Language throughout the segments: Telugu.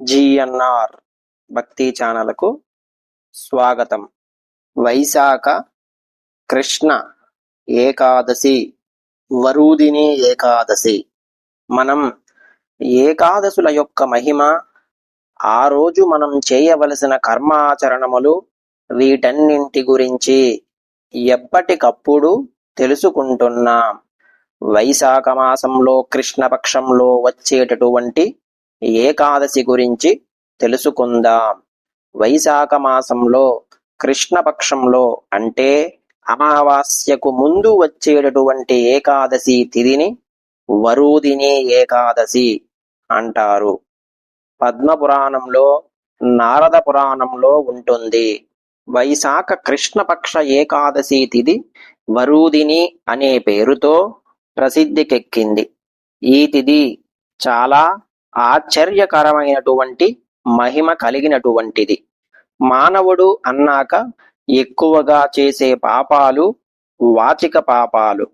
జిఎన్ఆర్ భక్తి ఛానల్కు స్వాగతం. వైశాఖ కృష్ణ ఏకాదశి వరూదిని ఏకాదశి. మనం ఏకాదశుల యొక్క మహిమ ఆ రోజు మనం చేయవలసిన కర్మాచరణములు వీటన్నింటి గురించి ఎప్పటికప్పుడు తెలుసుకుంటున్నాం. వైశాఖ మాసంలో కృష్ణపక్షంలో వచ్చేటటువంటి ఏకాదశి గురించి తెలుసుకుందాం. వైశాఖ మాసంలో కృష్ణపక్షంలో అంటే అమావాస్యకు ముందు వచ్చేటటువంటి ఏకాదశి తిథిని వరూదిని ఏకాదశి అంటారు. పద్మపురాణంలో నారద పురాణంలో ఉంటుంది. వైశాఖ కృష్ణపక్ష ఏకాదశి తిథి వరూదిని అనే పేరుతో ప్రసిద్ధికెక్కింది. ఈ తిథి చాలా ఆశ్చర్యకరమైనటువంటి మహిమ కలిగినటువంటిది. మానవుడు అన్నాక ఎక్కువగా చేసే పాపాలు వాచిక పాపాలు.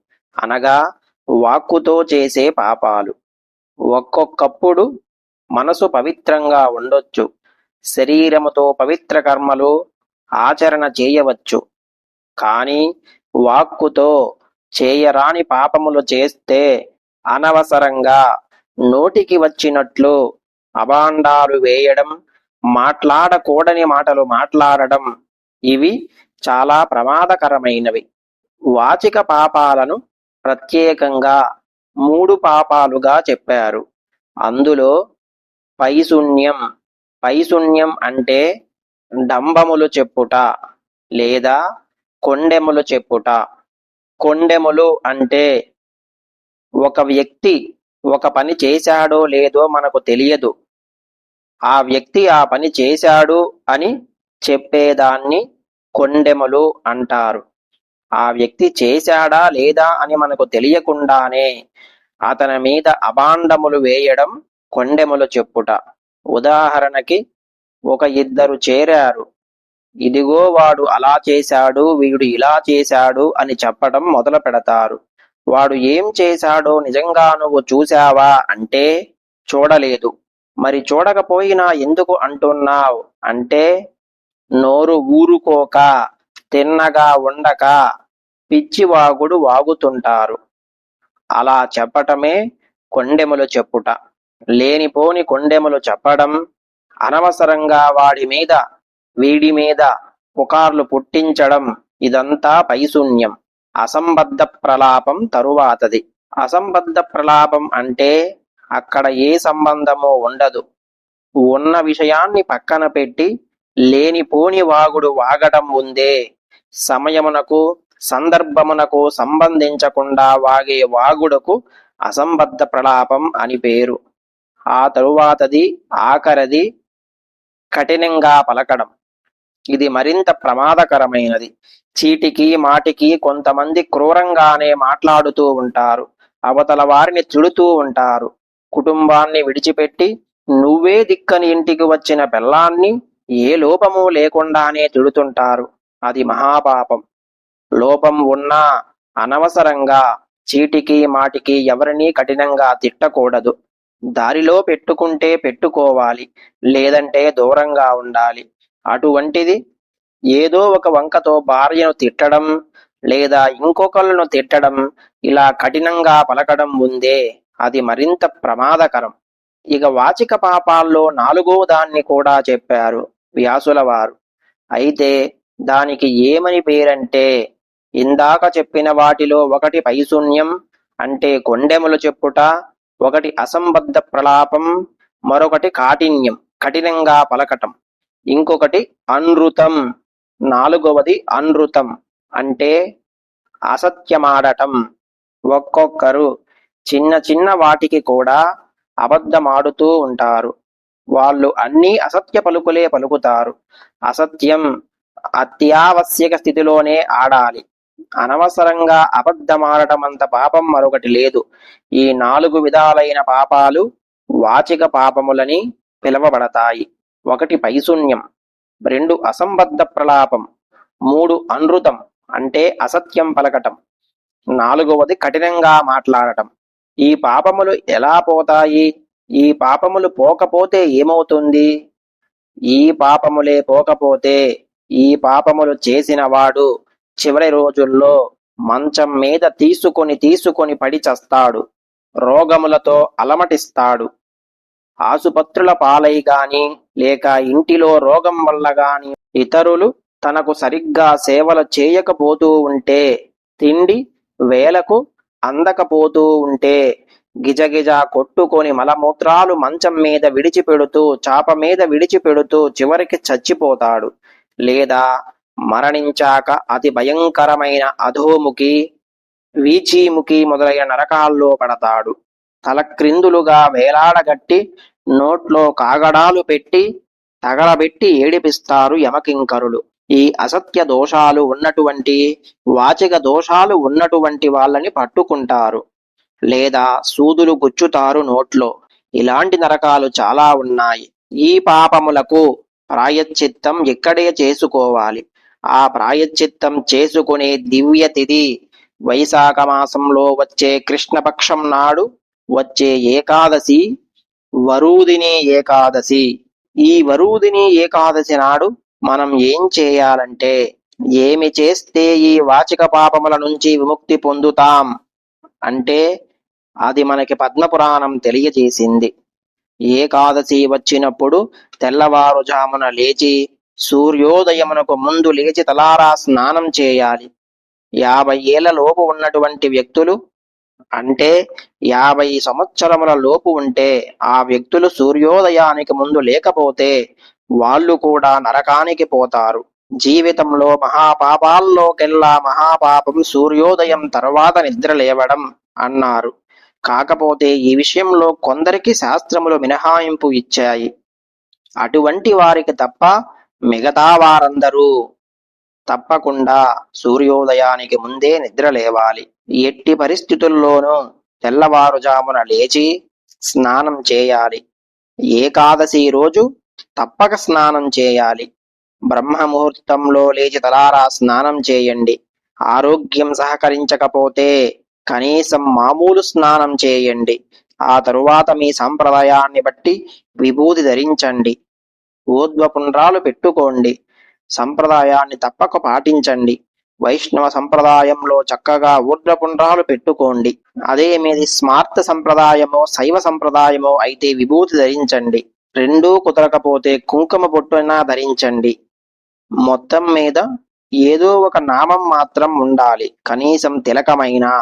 అనగా వాక్కుతో చేసే పాపాలు. ఒక్కొక్కప్పుడు మనసు పవిత్రంగా ఉండొచ్చు. శరీరముతో పవిత్ర కర్మలు ఆచరణ చేయవచ్చు. కానీ వాక్కుతో చేయరాని పాపములు చేస్తే అనవసరంగా నోటికి వచ్చినట్లు అబాండాలు వేయడం మాట్లాడకూడని మాటలు మాట్లాడడం ఇవి చాలా ప్రమాదకరమైనవి. వాచిక పాపాలను ప్రత్యేకంగా మూడు పాపాలుగా చెప్పారు. అందులో పైశూన్యం పైశూన్యం అంటే డంబములు చెప్పుట లేదా కొండెములు చెప్పుట. కొండెములు అంటే ఒక వ్యక్తి ఒక పని చేశాడో లేదో మనకు తెలియదు. ఆ వ్యక్తి ఆ పని చేశాడు అని చెప్పేదాన్ని కొండెములు అంటారు. ఆ వ్యక్తి చేశాడా లేదా అని మనకు తెలియకుండానే అతని మీద అభాండములు వేయడం కొండెములు చెప్పుట. ఉదాహరణకి ఒక ఇద్దరు చేరారు. ఇదిగో వాడు అలా చేశాడు వీడు ఇలా చేశాడు అని చెప్పడం మొదలు పెడతారు వాడు ఏం చేశాడో నిజంగా నువ్వు చూశావా అంటే చూడలేదు. మరి చూడకపోయినా ఎందుకు అంటున్నావు? అంటే నోరు ఊరుకోక తిన్నగా ఉండక పిచ్చివాగుడు వాగుతుంటారు. అలా చెప్పటమే కొండెములు చెప్పుట. లేనిపోని కొండెములు చెప్పడం అనవసరంగా వాడి మీద వీడి మీద పుకార్లు పుట్టించడం ఇదంతా పైశూన్యం. అసంబద్ధ ప్రలాపం తరువాతది. అసంబద్ధ ప్రలాపం అంటే అక్కడ ఏ సంబంధమో ఉండదు. ఉన్న విషయాన్ని పక్కన పెట్టి లేనిపోని వాగుడు వాగడం ఉందే. సమయమునకు సందర్భమునకు సంబంధించకుండా వాగే వాగుడుకు అసంబద్ధ ప్రలాపం అని పేరు. ఆ తరువాతది ఆఖరది కఠినంగా పలకడం. ఇది మరింత ప్రమాదకరమైనది. చీటికి మాటికి కొంతమంది క్రూరంగానే మాట్లాడుతూ ఉంటారు. అవతల వారిని తిడుతూ ఉంటారు. కుటుంబాన్ని విడిచిపెట్టి నువ్వే దిక్కని ఇంటికి వచ్చిన పిల్లాన్ని ఏ లోపము లేకుండానే తిడుతుంటారు అది మహాపాపం. లోపం ఉన్నా అనవసరంగా చీటికి మాటికి ఎవరినీ కఠినంగా తిట్టకూడదు. దారిలో పెట్టుకుంటే పెట్టుకోవాలి. లేదంటే దూరంగా ఉండాలి. అటువంటిది ఏదో ఒక వంకతో భార్యను తిట్టడం లేదా ఇంకొకళ్ళను తిట్టడం ఇలా కఠినంగా పలకడం ఉందే. అది మరింత ప్రమాదకరం. ఇక వాచిక పాపాల్లో నాలుగో దాన్ని కూడా చెప్పారు వ్యాసుల వారు. అయితే దానికి ఏమని పేరంటే ఇందాక చెప్పిన వాటిలో ఒకటి పైశూన్యం అంటే కొండెములు చెప్పుట ఒకటి అసంబద్ధ ప్రలాపం మరొకటి కాఠిన్యం కఠినంగా పలకటం. ఇంకొకటి అనృతం నాలుగవది అనృతం అంటే అసత్యమాడటం. ఒక్కొక్కరు చిన్న చిన్న వాటికి కూడా అబద్ధమాడుతూ ఉంటారు. వాళ్ళు అన్నీ అసత్య పలుకులే పలుకుతారు. అసత్యం అత్యావశ్యక స్థితిలోనే ఆడాలి. అనవసరంగా అబద్ధమాడటం అంత పాపం మరొకటి లేదు. ఈ నాలుగు విధాలైన పాపాలు వాచిక పాపములని పిలువబడతాయి. ఒకటి పైశూన్యం రెండు అసంబద్ధ ప్రలాపం మూడు అనృతం అంటే అసత్యం పలకటం నాలుగవది కఠినంగా మాట్లాడటం. ఈ పాపములు ఎలా పోతాయి? ఈ పాపములు పోకపోతే ఏమవుతుంది? ఈ పాపములే పోకపోతే ఈ పాపములు చేసినవాడు చివరి రోజుల్లో మంచం మీద తీసుకొని తీసుకొని పడి చస్తాడు రోగములతో అలమటిస్తాడు. ఆసుపత్రుల పాలై గాని లేక ఇంటిలో రోగం వల్ల గాని ఇతరులు తనకు సరిగ్గా సేవలు చేయకపోతూ ఉంటే తిండి వేలకు అందకపోతూ ఉంటే గిజగిజ కొట్టుకొని మలమూత్రాలు మంచం మీద విడిచిపెడుతూ చాప మీద విడిచిపెడుతూ చివరికి చచ్చిపోతాడు. లేదా మరణించాక అతి భయంకరమైన అధోముఖి వీచీముఖి మొదలైన నరకాల్లో పడతాడు. తల క్రిందులుగా వేలాడగట్టి నోట్లో కాగడాలు పెట్టి తగలబెట్టి ఏడిపిస్తారు యమకింకరులు. ఈ అసత్య దోషాలు ఉన్నటువంటి వాచిక దోషాలు ఉన్నటువంటి వాళ్ళని పట్టుకుంటారు. లేదా సూదులు గుచ్చుతారు నోట్లో. ఇలాంటి నరకాలు చాలా ఉన్నాయి. ఈ పాపములకు ప్రాయశ్చిత్తం ఇక్కడే చేసుకోవాలి. ఆ ప్రాయశ్చిత్తం చేసుకునే దివ్య తిథి వైశాఖ మాసంలో వచ్చే కృష్ణపక్షం నాడు వచ్చే ఏకాదశి వరూదిని ఏకాదశి. ఈ వరూదిని ఏకాదశి నాడు మనం ఏం చేయాలంటే ఏమి చేస్తే ఈ వాచిక పాపముల నుంచి విముక్తి పొందుతాం అంటే అది మనకి పద్మపురాణం తెలియజేసింది. ఏకాదశి వచ్చినప్పుడు తెల్లవారుజామున లేచి సూర్యోదయమునకు ముందు లేచి తలారా స్నానం చేయాలి. యాభై ఏళ్ళ లోపు ఉన్నటువంటి వ్యక్తులు అంటే యాభై సంవత్సరముల లోపు ఉంటే ఆ వ్యక్తులు సూర్యోదయానికి ముందు లేకపోతే వాళ్ళు కూడా నరకానికి పోతారు. జీవితంలో మహాపాపాల్లోకెల్లా మహాపాపం సూర్యోదయం తర్వాత నిద్ర లేవడం అన్నారు. కాకపోతే ఈ విషయంలో కొందరికి శాస్త్రములు మినహాయింపు ఇచ్చాయి. అటువంటి వారికి తప్ప మిగతా వారందరూ తప్పకుండా సూర్యోదయానికి ముందే నిద్ర లేవాలి. ఎట్టి పరిస్థితుల్లోనూ తెల్లవారుజామున లేచి స్నానం చేయాలి. ఏకాదశి రోజు తప్పక స్నానం చేయాలి. బ్రహ్మ ముహూర్తంలో లేచి తలారా స్నానం చేయండి. ఆరోగ్యం సహకరించకపోతే కనీసం మామూలు స్నానం చేయండి. ఆ తరువాత మీ సంప్రదాయాన్ని బట్టి విభూతి ధరించండి. ఊర్ధ్వపుండ్రాలు పెట్టుకోండి. సంప్రదాయాన్ని తప్పక పాటించండి. వైష్ణవ సంప్రదాయంలో చక్కగా ఊర్ధ్వపుండ్రాలు పెట్టుకోండి. అదే మీది స్మార్త సంప్రదాయమో శైవ సంప్రదాయమో అయితే విభూతి ధరించండి. రెండూ కుదరకపోతే కుంకుమ పొట్టునా ధరించండి. మొత్తం మీద ఏదో ఒక నామం మాత్రం ఉండాలి. కనీసం తిలకమైనా.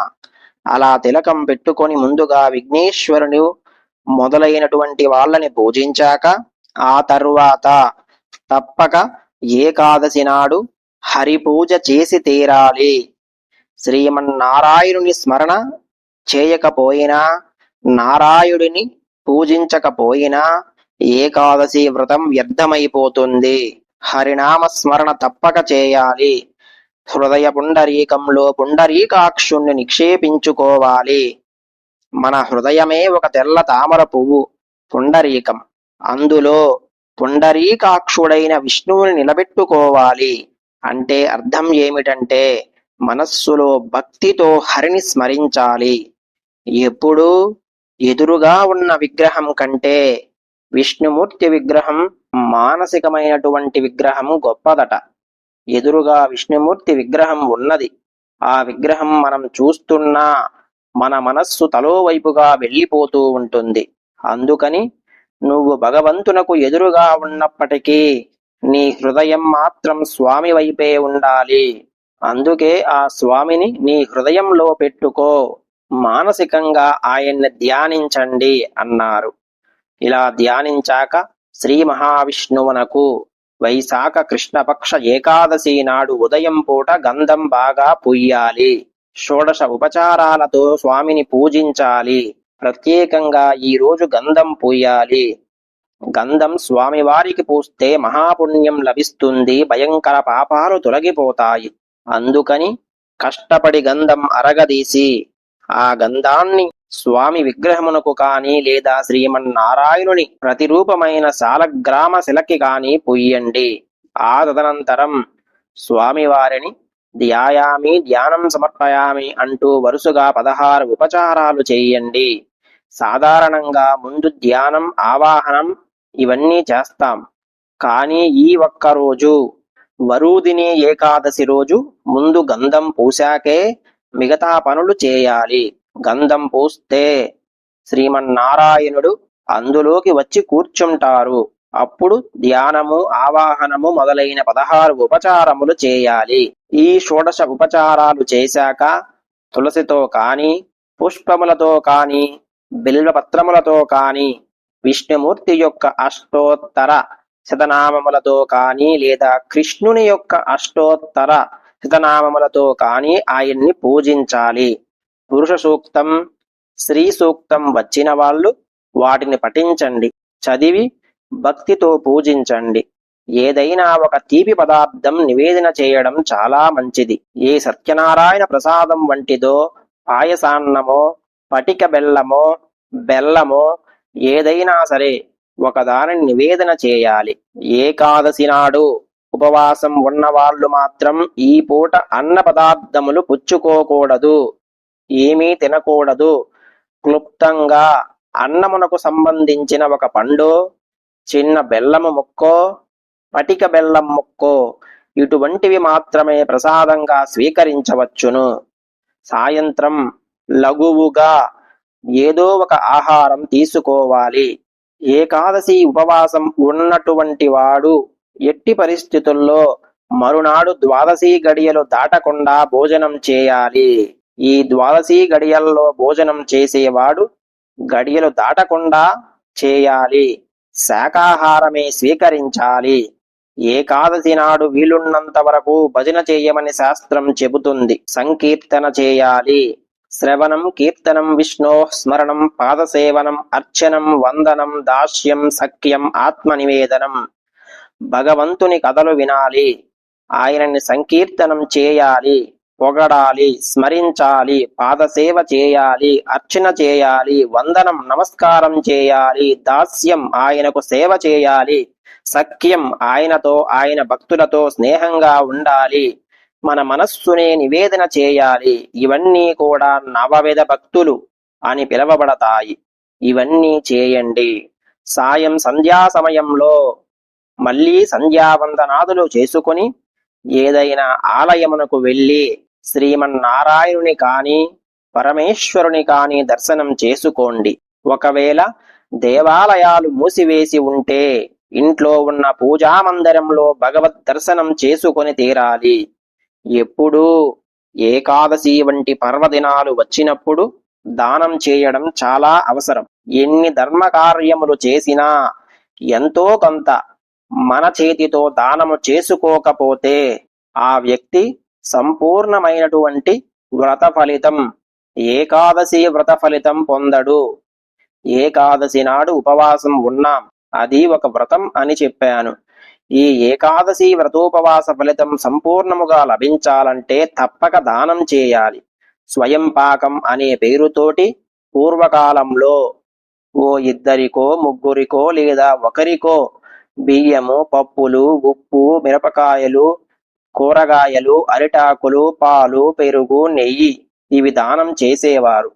అలా తిలకం పెట్టుకొని ముందుగా విఘ్నేశ్వరుని మొదలైనటువంటి వాళ్ళని పూజించాక ఆ తరువాత తప్పక ఏకాదశి నాడు హరి పూజ చేసి తీరాలి. శ్రీమన్నారాయణుని స్మరణ చేయకపోయినా నారాయుడిని పూజించకపోయినా ఏకాదశి వ్రతం వ్యర్థమైపోతుంది. హరినామ స్మరణ తప్పక చేయాలి. హృదయ పుండరీకంలో పుండరీకాక్షుణ్ణి నిక్షేపించుకోవాలి. మన హృదయమే ఒక తెల్ల తామర పువ్వు పుండరీకం. అందులో పుండరీకాక్షుడైన విష్ణువుని నిలబెట్టుకోవాలి. అంటే అర్థం ఏమిటంటే మనస్సులో భక్తితో హరిని స్మరించాలి. ఎప్పుడూ ఎదురుగా ఉన్న విగ్రహం కంటే విష్ణుమూర్తి విగ్రహం మానసికమైనటువంటి విగ్రహం గొప్పదట. ఎదురుగా విష్ణుమూర్తి విగ్రహం ఉన్నది. ఆ విగ్రహం మనం చూస్తున్నా మన మనస్సు తలో వైపుగా వెళ్ళిపోతూ ఉంటుంది. అందుకని నువ్వు భగవంతునకు ఎదురుగా ఉన్నప్పటికీ నీ హృదయం మాత్రం స్వామి వైపే ఉండాలి. అందుకే ఆ స్వామిని నీ హృదయంలో పెట్టుకో. మానసికంగా ఆయన్ని ధ్యానించండి అన్నారు. ఇలా ధ్యానించాక శ్రీ మహావిష్ణువునకు వైశాఖ కృష్ణపక్ష ఏకాదశి నాడు ఉదయం పూట గంధం బాగా పుయ్యాలి. షోడశ ఉపచారాలతో స్వామిని పూజించాలి. ప్రత్యేకంగా ఈ రోజు గంధం పూయాలి గంధం స్వామివారికి పూస్తే మహాపుణ్యం లభిస్తుంది భయంకర పాపాలు తొలగిపోతాయి. అందుకని కష్టపడి గంధం అరగదీసి ఆ గంధాన్ని స్వామి విగ్రహమునకు కాని లేదా శ్రీమన్నారాయణుని ప్రతిరూపమైన సాలగ్రామ శిలకి కాని పుయ్యండి ఆ తదనంతరం స్వామివారిని ధ్యాయామి ధ్యానం సమర్పయామి అంటూ వరుసగా పదహారు ఉపచారాలు చేయండి. సాధారణంగా ముందు ధ్యానం ఆవాహనం ఇవన్నీ చేస్తాం. కానీ ఈ ఒక్క రోజు ఏకాదశి రోజు ముందు గంధం పూశాకే మిగతా పనులు చేయాలి. గంధం పూస్తే శ్రీమన్నారాయణుడు అందులోకి వచ్చి కూర్చుంటారు. అప్పుడు ధ్యానము ఆవాహనము మొదలైన పదహారు ఉపచారములు చేయాలి. ఈ షోడశ ఉపచారాలు చేశాక తులసితో కాని పుష్పములతో కాని బిల్వపత్రములతో కాని విష్ణుమూర్తి యొక్క అష్టోత్తర శతనామములతో కానీ లేదా కృష్ణుని యొక్క అష్టోత్తర శతనామములతో కానీ ఆయన్ని పూజించాలి. పురుష సూక్తం స్త్రీ సూక్తం వచ్చిన వాళ్ళు వాటిని పఠించండి. చదివి భక్తితో పూజించండి. ఏదైనా ఒక తీపి పదార్థం నివేదన చేయడం చాలా మంచిది. ఏ సత్యనారాయణ ప్రసాదం వంటిదో పాయసాన్నమో పటిక బెల్లమో బెల్లమో ఏదైనా సరే ఒకదానిని నివేదన చేయాలి. ఏకాదశి నాడు ఉపవాసం ఉన్నవాళ్ళు మాత్రం ఈ పూట అన్న పదార్థములు పుచ్చుకోకూడదు. ఏమీ తినకూడదు. క్లుప్తంగా అన్నమునకు సంబంధించిన ఒక పండు చిన్న బెల్లము ముక్కో పటిక బెల్లం ముక్కో ఇటువంటివి మాత్రమే ప్రసాదంగా స్వీకరించవచ్చును. సాయంత్రం లఘువుగా ఏదో ఒక ఆహారం తీసుకోవాలి. ఏకాదశి ఉపవాసం ఉన్నటువంటి వాడు ఎట్టి పరిస్థితుల్లో మరునాడు ద్వాదశి గడియలు దాటకుండా భోజనం చేయాలి. ఈ ద్వాదశి గడియల్లో భోజనం చేసేవాడు గడియలు దాటకుండా చేయాలి. శాకాహారమే స్వీకరించాలి. ఏకాదశి నాడు వీలున్నంత వరకు భజన చేయమని శాస్త్రం చెబుతుంది. సంకీర్తన చేయాలి. శ్రవణం కీర్తనం విష్ణో స్మరణం పాదసేవనం అర్చనం వందనం దాస్యం సఖ్యం ఆత్మనివేదనం. భగవంతుని కథలు వినాలి. ఆయనని సంకీర్తనం చేయాలి. పొగడాలి స్మరించాలి. పాదసేవ చేయాలి. అర్చన చేయాలి. వందనం నమస్కారం చేయాలి. దాస్యం ఆయనకు సేవ చేయాలి. సఖ్యం ఆయనతో ఆయన భక్తులతో స్నేహంగా ఉండాలి. మన మనస్సునే నివేదన చేయాలి. ఇవన్నీ కూడా నవవిధ భక్తులు అని పిలవబడతాయి. ఇవన్నీ చేయండి. సాయం సంధ్యా సమయంలో మళ్ళీ సంధ్యావందనాదులు చేసుకొని ఏదైనా ఆలయమునకు వెళ్ళి శ్రీమన్నారాయణుని కాని పరమేశ్వరుని కాని దర్శనం చేసుకోండి. ఒకవేళ దేవాలయాలు మూసివేసి ఉంటే ఇంట్లో ఉన్న పూజా మందిరంలో భగవద్ దర్శనం చేసుకొని తీరాలి. ఎప్పుడూ ఏకాదశి వంటి పర్వదినాలు వచ్చినప్పుడు దానం చేయడం చాలా అవసరం. ఎన్ని ధర్మకార్యములు చేసినా ఎంతో కొంత మన చేతితో దానము చేసుకోకపోతే ఆ వ్యక్తి సంపూర్ణమైనటువంటి వ్రత ఫలితం ఏకాదశి వ్రత ఫలితం పొందడు. ఏకాదశి నాడు ఉపవాసం ఉన్నాం. అది ఒక వ్రతం అని చెప్పాను. ఈ ఏకాదశి వ్రతోపవాస ఫలితం సంపూర్ణముగా లభించాలంటే తప్పక దానం చేయాలి. స్వయం పాకం అనే పేరుతోటి పూర్వకాలంలో ఓ ఇద్దరికో ముగ్గురికో లేదా ఒకరికో బియ్యము పప్పులు ఉప్పు మిరపకాయలు కూరగాయలు అరిటాకులు పాలు పెరుగు నెయ్యి ఇవి దానం చేసేవారు.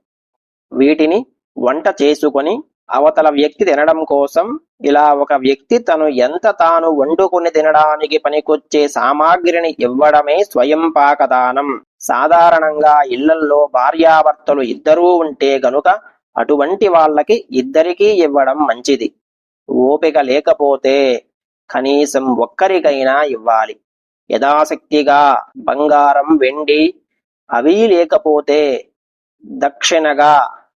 వీటిని వంట చేసుకొని అవతల వ్యక్తి తినడం కోసం ఇలా ఒక వ్యక్తి తను ఎంత తాను వండుకుని తినడానికి పనికొచ్చే సామాగ్రిని ఇవ్వడమే స్వయం పాకదానం. సాధారణంగా ఇళ్ళల్లో భార్యాభర్తలు ఇద్దరూ ఉంటే గనుక అటువంటి వాళ్ళకి ఇద్దరికీ ఇవ్వడం మంచిది. ఓపిక లేకపోతే కనీసం ఒక్కరికైనా ఇవ్వాలి. యథాశక్తిగా బంగారం వెండి అవి లేకపోతే దక్షిణగా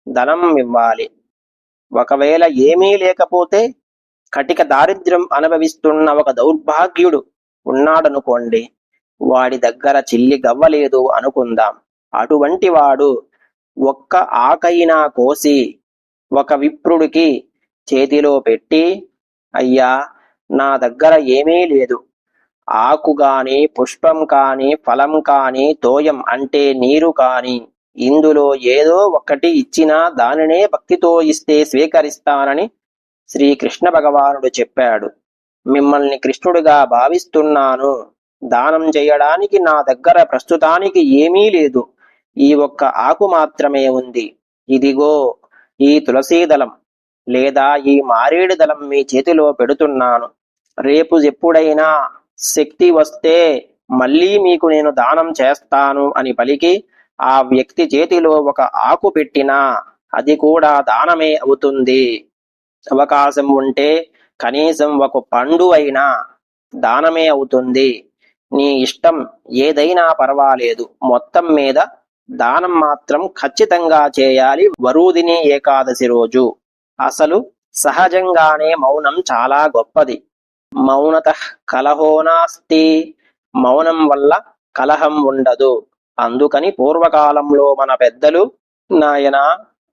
ధనం ఇవ్వాలి. ఒకవేళ ఏమీ లేకపోతే కటిక దారిద్ర్యం అనుభవిస్తున్న ఒక దౌర్భాగ్యుడు ఉన్నాడనుకోండి వాడి దగ్గర చిల్లి గవ్వలేదు అనుకుందాం. అటువంటి వాడు ఒక్క ఆకైనా కోసి ఒక విప్రుడికి చేతిలో పెట్టి అయ్యా నా దగ్గర ఏమీ లేదు. ఆకు కానీ పుష్పం కానీ ఫలం కానీ తోయం అంటే నీరు కానీ ఇందులో ఏదో ఒక్కటి ఇచ్చినా దానినే భక్తితో ఇస్తే స్వీకరిస్తానని శ్రీకృష్ణ భగవానుడు చెప్పాడు. మిమ్మల్ని కృష్ణుడిగా భావిస్తున్నాను. దానం చేయడానికి నా దగ్గర ప్రస్తుతానికి ఏమీ లేదు. ఈ ఒక్క ఆకు మాత్రమే ఉంది. ఇదిగో ఈ తులసీదళం లేదా ఈ మారేడు దళం మీ చేతిలో పెడుతున్నాను. రేపు ఎప్పుడైనా శక్తి వస్తే మళ్ళీ మీకు నేను దానం చేస్తాను అని పలికి ఆ వ్యక్తి చేతిలో ఒక ఆకు పెట్టినా అది కూడా దానమే అవుతుంది. అవకాశం ఉంటే కనీసం ఒక పండు అయినా దానమే అవుతుంది. నీ ఇష్టం ఏదైనా పర్వాలేదు. మొత్తం మీద దానం మాత్రం ఖచ్చితంగా చేయాలి. వరూదిని ఏకాదశి రోజు. అసలు సహజంగానే మౌనం చాలా గొప్పది. మౌనత కలహోనాస్తి మౌనం వల్ల కలహం ఉండదు. అందుకని పూర్వకాలంలో మన పెద్దలు నాయన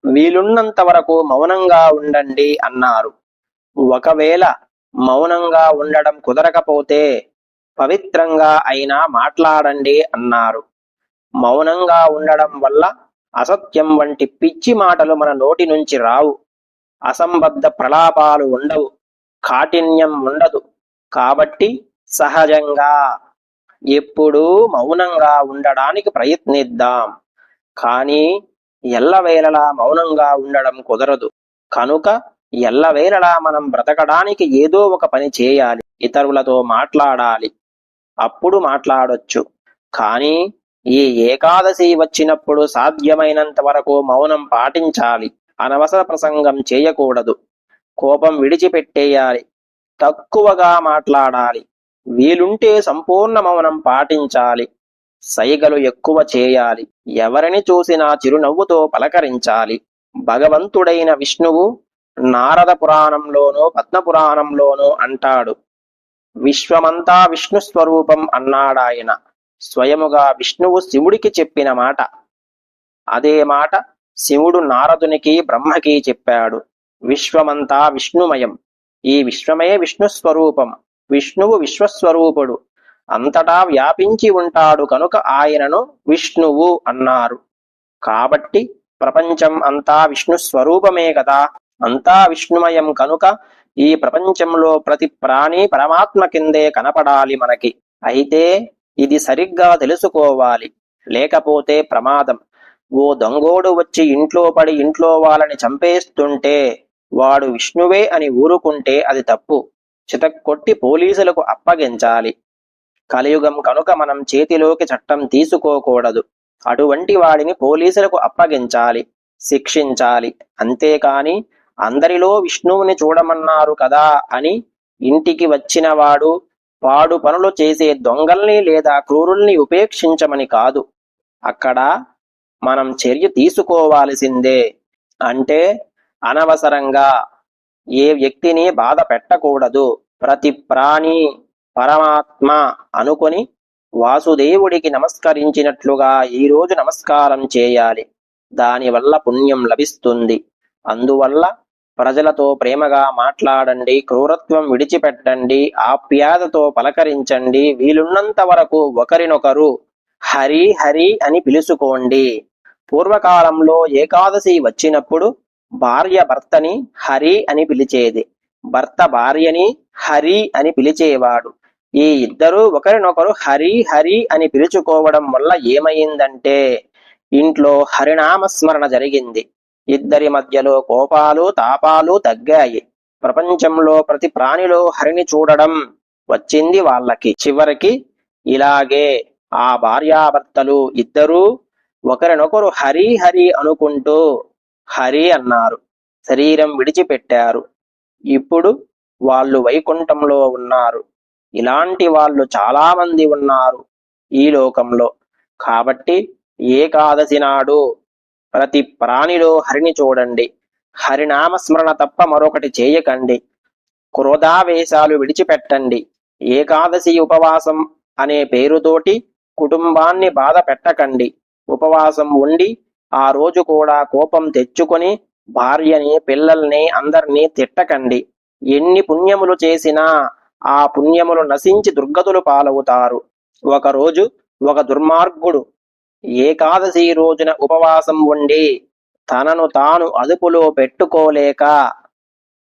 వీలున్నంత వరకు మౌనంగా ఉండండి అన్నారు. ఒకవేళ మౌనంగా ఉండడం కుదరకపోతే పవిత్రంగా అయినా మాట్లాడండి అన్నారు. మౌనంగా ఉండడం వల్ల అసత్యం వంటి పిచ్చి మాటలు మన నోటి నుంచి రావు. అసంబద్ధ ప్రలాపాలు ఉండవు. కాఠిన్యం ఉండదు. కాబట్టి సహజంగా ఎప్పుడూ మౌనంగా ఉండడానికి ప్రయత్నిద్దాం. కానీ ఎల్లవేళలా మౌనంగా ఉండడం కుదరదు. కనుక ఎల్లవేళలా మనం బ్రతకడానికి ఏదో ఒక పని చేయాలి. ఇతరులతో మాట్లాడాలి. అప్పుడు మాట్లాడొచ్చు. కానీ ఈ ఏకాదశి వచ్చినప్పుడు సాధ్యమైనంత వరకు మౌనం పాటించాలి. అనవసర ప్రసంగం చేయకూడదు. కోపం విడిచిపెట్టేయాలి. తక్కువగా మాట్లాడాలి. వీలుంటే సంపూర్ణ మౌనం పాటించాలి. సైగలు ఎక్కువ చేయాలి. ఎవరిని చూసినా చిరునవ్వుతో పలకరించాలి. భగవంతుడైన విష్ణువు నారద పురాణంలోనూ పద్మపురాణంలోనూ అంటాడు. విశ్వమంతా విష్ణు స్వరూపం అన్నాడాయన స్వయముగా విష్ణువు శివుడికి చెప్పిన మాట. అదే మాట శివుడు నారదునికి బ్రహ్మకి చెప్పాడు. విశ్వమంతా విష్ణుమయం. ఈ విశ్వమే విష్ణు స్వరూపం. విష్ణువు విశ్వస్వరూపుడు. అంతటా వ్యాపించి ఉంటాడు కనుక ఆయనను విష్ణువు అన్నారు. కాబట్టి ప్రపంచం అంతా విష్ణు స్వరూపమే కదా. అంతా విష్ణుమయం కనుక ఈ ప్రపంచంలో ప్రతి ప్రాణి పరమాత్మ కిందే కనపడాలి మనకి. అయితే ఇది సరిగ్గా తెలుసుకోవాలి. లేకపోతే ప్రమాదం. ఓ దొంగోడు వచ్చి ఇంట్లో పడి ఇంట్లో వాళ్ళని చంపేస్తుంటే వాడు విష్ణువే అని ఊరుకుంటే అది తప్పు. చితక్కొట్టి పోలీసులకు అప్పగించాలి. కలియుగం కనుక మనం చేతిలోకి చట్టం తీసుకోకూడదు. అటువంటి వాడిని పోలీసులకు అప్పగించాలి. శిక్షించాలి. అంతేకాని అందరిలో విష్ణువుని చూడమన్నారు కదా అని ఇంటికి వచ్చినవాడు పాడు పనులు చేసే దొంగల్ని లేదా క్రూరుల్ని ఉపేక్షించమని కాదు. అక్కడ మనం చర్య తీసుకోవాల్సిందే. అంటే అనవసరంగా ఏ వ్యక్తిని బాధ పెట్టకూడదు. ప్రతి ప్రాణి పరమాత్మ అనుకొని వాసుదేవుడికి నమస్కరించినట్లుగా ఈరోజు నమస్కారం చేయాలి. దానివల్ల పుణ్యం లభిస్తుంది. అందువల్ల ప్రజలతో ప్రేమగా మాట్లాడండి క్రూరత్వం విడిచిపెట్టండి ఆప్యాయతతో పలకరించండి వీలున్నంత వరకు ఒకరినొకరు హరి హరి అని పిలుచుకోండి పూర్వకాలంలో ఏకాదశి వచ్చినప్పుడు భార్య భర్తని హరి అని పిలిచేది. భర్త భార్యని హరి అని పిలిచేవాడు. ఈ ఇద్దరు ఒకరినొకరు హరి హరి అని పిలుచుకోవడం వల్ల ఏమైందంటే ఇంట్లో హరినామస్మరణ జరిగింది. ఇద్దరి మధ్యలో కోపాలు తాపాలు తగ్గాయి. ప్రపంచంలో ప్రతి ప్రాణిలో హరిని చూడడం వచ్చింది వాళ్ళకి. చివరికి ఇలాగే ఆ భార్యాభర్తలు ఇద్దరూ ఒకరినొకరు హరి హరి అనుకుంటూ హరి అన్నారు. శరీరం విడిచిపెట్టారు. ఇప్పుడు వాళ్ళు వైకుంఠంలో ఉన్నారు. ఇలాంటి వాళ్ళు చాలామంది ఉన్నారు ఈ లోకంలో. కాబట్టి ఏకాదశి నాడు ప్రతి ప్రాణిలో హరిని చూడండి. హరినామస్మరణ తప్ప మరొకటి చేయకండి. క్రోధావేశాలు విడిచిపెట్టండి. ఏకాదశి ఉపవాసం అనే పేరుతోటి కుటుంబాన్ని బాధ పెట్టకండి. ఉపవాసం ఉండి ఆ రోజు కూడా కోపం తెచ్చుకొని భార్యని పిల్లల్ని అందరినీ తిట్టకండి. ఎన్ని పుణ్యములు చేసినా ఆ పుణ్యములు నశించి దుర్గతులు పాలవుతారు. ఒకరోజు ఒక దుర్మార్గుడు ఏకాదశి రోజున ఉపవాసం ఉండి తనను తాను అదుపులో పెట్టుకోలేక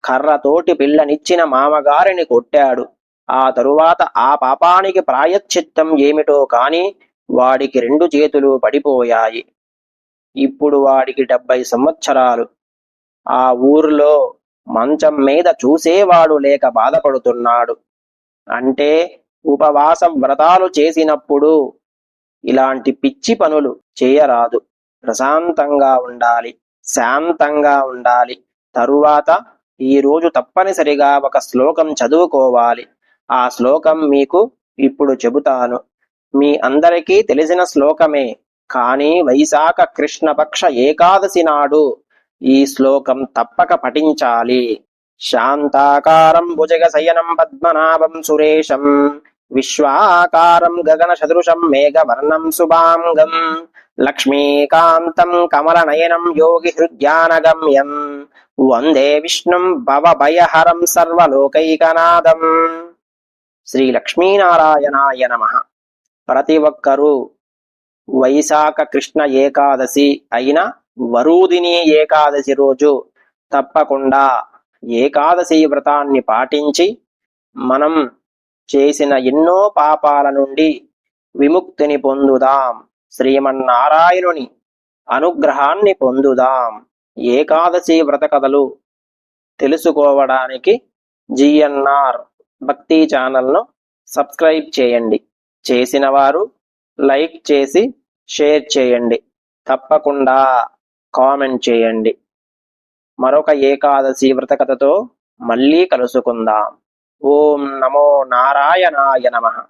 కర్రతోటి పిల్లనిచ్చిన మామగారిని కొట్టాడు. ఆ తరువాత ఆ పాపానికి ప్రాయశ్చిత్తం ఏమిటో కాని వాడికి రెండు చేతులు పడిపోయాయి. ఇప్పుడు వాడికి డెబ్బై సంవత్సరాలు. ఆ ఊరిలో మంచం మీద చూసేవాడు లేక బాధపడుతున్నాడు. అంటే ఉపవాసం వ్రతాలు చేసినప్పుడు ఇలాంటి పిచ్చి పనులు చేయరాదు. ప్రశాంతంగా ఉండాలి శాంతంగా ఉండాలి. తరువాత ఈ రోజు తప్పనిసరిగా ఒక శ్లోకం చదువుకోవాలి. ఆ శ్లోకం మీకు ఇప్పుడు చెబుతాను. మీ అందరికీ తెలిసిన శ్లోకమే. కానీ వైశాఖ కృష్ణపక్ష ఏకాదశి నాడు ఈ శ్లోకం తప్పక పఠించాలి. శాంతాకారం భుజగ శయనం పద్మనాభం సురేశం విశ్వాకారం గగన సదృశం మేఘవర్ణం శుభాంగం లక్ష్మీకాంతం కమలనయనం యోగి హృద్యానగమ్యం వందే విష్ణుం భవభయహరం సర్వలోకైకనాథం. శ్రీ లక్ష్మీనారాయణాయ నమ. ప్రతి ఒక్కరూ వైశాఖ కృష్ణ ఏకాదశి అయిన వరూదిని ఏకాదశి రోజు తప్పకుండా ఏకాదశి వ్రతాన్ని పాటించి మనం చేసిన ఎన్నో పాపాల నుండి విముక్తిని పొందుదాం. శ్రీమన్నారాయణుని అనుగ్రహాన్ని పొందుదాం. ఏకాదశి వ్రత కథలు తెలుసుకోవడానికి జిఎన్ఆర్ భక్తి ఛానల్ను సబ్స్క్రైబ్ చేయండి. చేసిన వారు లైక్ చేసి షేర్ చేయండి. తప్పకుండా కామెంట్ చేయండి. మరొక ఏకాదశి వ్రత కథతో మళ్ళీ కలుసుకుందాం. ఓం నమో నారాయణాయ నమః.